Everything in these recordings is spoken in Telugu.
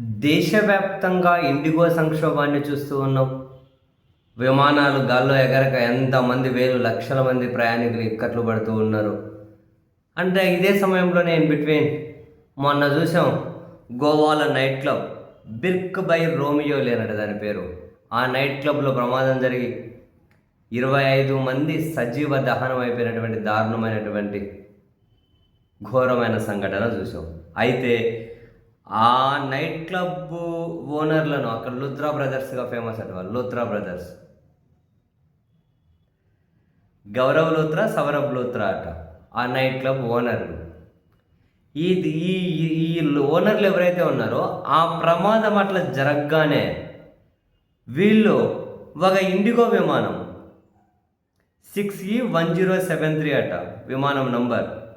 దేశవ్యాప్తంగా ఇండిగో సంక్షోభాన్ని చూస్తూ ఉన్నాం. విమానాలు గాల్లో ఎగరక ఎంతమంది వేలు లక్షల మంది ప్రయాణికులు ఇక్కట్లు పడుతూ ఉన్నారు. అంటే ఇదే సమయంలోనే ఇన్ బిట్వీన్ మొన్న చూసాం గోవాలో night club Birch by Romeo లేనట దాని పేరు. ఆ నైట్ క్లబ్లో ప్రమాదం జరిగి ఇరవై ఐదు మంది సజీవ దహనం అయిపోయినటువంటి దారుణమైనటువంటి ఘోరమైన సంఘటన చూసాం అయితే ఆ నైట్ క్లబ్ ఓనర్లను అక్కడ లుత్రా బ్రదర్స్గా ఫేమస్ అంట వాళ్ళు లుత్రా బ్రదర్స్. గౌరవ్ లూత్రా సౌరభ్ లూత్రా అట ఆ నైట్ క్లబ్ ఓనర్లు. ఈ ఈ ఈ ఓనర్లు ఎవరైతే ఉన్నారో ఆ ప్రమాదం అట్లా జరగగానే వీళ్ళు ఒక ఇండిగో విమానం సిక్స్ ఈ వన్ జీరో సెవెన్ త్రీ అట విమానం నంబర్.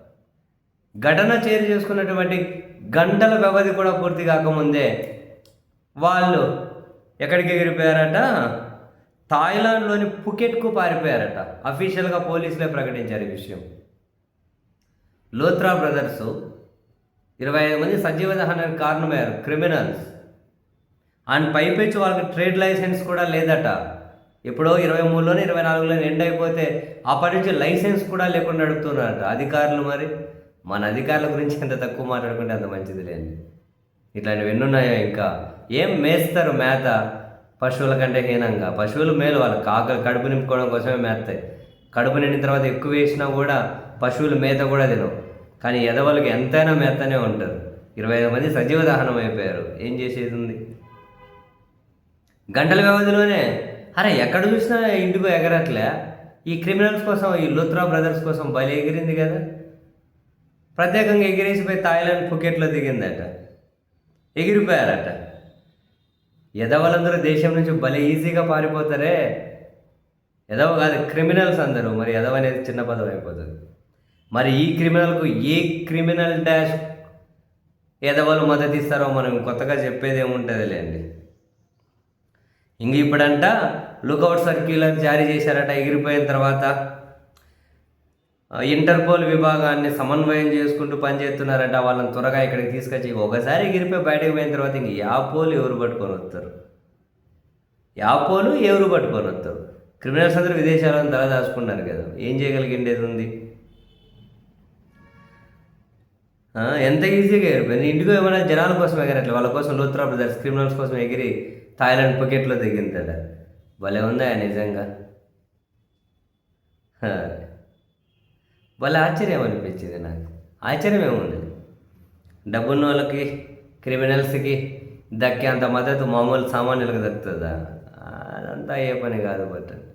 ఘటన చేరు చేసుకున్నటువంటి గంటల వ్యవధి కూడా పూర్తి కాకముందే వాళ్ళు ఎక్కడికి ఎగిరిపోయారట? థాయిలాండ్లోని పుకెట్కు పారిపోయారట. అఫీషియల్గా పోలీసులే ప్రకటించారు ఈ విషయం. లోత్రా బ్రదర్స్ ఇరవై ఐదు మంది సజీవ దహనానికి కారణమయ్యారు. క్రిమినల్స్. అండ్ పైపెచ్చి వాళ్ళకి ట్రేడ్ లైసెన్స్ కూడా లేదట. ఎప్పుడో ఇరవై మూడులోనే ఇరవై నాలుగులోనే ఎండ్ అయిపోతే అప్పటి నుంచి లైసెన్స్ కూడా లేకుండా నడుపుతున్నారట. అధికారులు మరి? మన అధికారుల గురించి ఎంత తక్కువ మాట్లాడుకుంటే అంత మంచిది లేండి ఇట్లాంటివి ఎన్నున్నాయో ఇంకా. ఏం మేస్తారు మేత? పశువుల కంటే హీనంగా. పశువులు మేలు వాళ్ళు కాకలు కడుపు నింపుకోవడం కోసమే మేస్తాయి. కడుపు నిండిన తర్వాత ఎక్కువ వేసినా కూడా పశువులు మేత కూడా తినవు. కానీ ఎదవలకి ఎంతైనా మేతనే ఉంటారు. ఇరవై ఐదు మంది సజీవ దహనం అయిపోయారు. ఏం చేసేది ఉంది? గంటల వ్యవధిలోనే. అరే ఎక్కడ చూసినా ఇంటికో ఎగరట్లే. ఈ క్రిమినల్స్ కోసం ఈ లుత్రా బ్రదర్స్ కోసం బలి ఎగిరింది కదా. ప్రత్యేకంగా ఎగిరేసిపోయి థాయిలాండ్ ఫుకెట్లో దిగిందట. ఎగిరిపోయారట. ఎదవలందరూ దేశం నుంచి భలే ఈజీగా పారిపోతారే. ఎదవ కాదు క్రిమినల్స్ అందరూ. మరి ఎదవ అనేది చిన్న పదం అయిపోతుంది. మరి ఈ క్రిమినల్కు ఏ క్రిమినల్ డాష్ ఎదవలు మద్దతు ఇస్తారో మనం కొత్తగా చెప్పేది ఏముంటుంది లేండి ఇంక ఇప్పుడంట లుకౌట్ సర్క్యులర్ జారీ చేశారట ఎగిరిపోయిన తర్వాత. ఇంటర్పోల్ విభాగాన్ని సమన్వయం చేసుకుంటూ పనిచేస్తున్నారంట. వాళ్ళని త్వరగా ఇక్కడికి తీసుకొచ్చి ఒకసారి ఎగిరిపోయి బయటకు పోయిన తర్వాత ఇంక యాపోలు ఎవరు పట్టుకొని వస్తారు? యాపోలు ఎవరు పట్టుకొని వస్తారు? క్రిమినల్స్ అందరూ విదేశాలను తల దాచుకున్నారు కదా. ఏం చేయగలిగిండేది ఉంది? ఎంత ఈజీగా ఎగిరిపోయింది ఇంటికి ఏమైనా జనాల కోసం ఎగరట్లే? వాళ్ళ కోసం లోత్రా బ్రదర్స్ క్రిమినల్స్ కోసం ఎగిరి థాయిలాండ్ పొకెట్లో దిగిందట. భలే ఉందా నిజంగా? వాళ్ళ ఆశ్చర్యం అనిపించింది నాకు. ఆశ్చర్యం ఏముంది? డబ్బున్న వాళ్ళకి క్రిమినల్స్కి దక్కేంత మద్దతు మామూలు సామాన్యులకు దక్కుతుందా? అదంతా ఏ పని కాదు బట్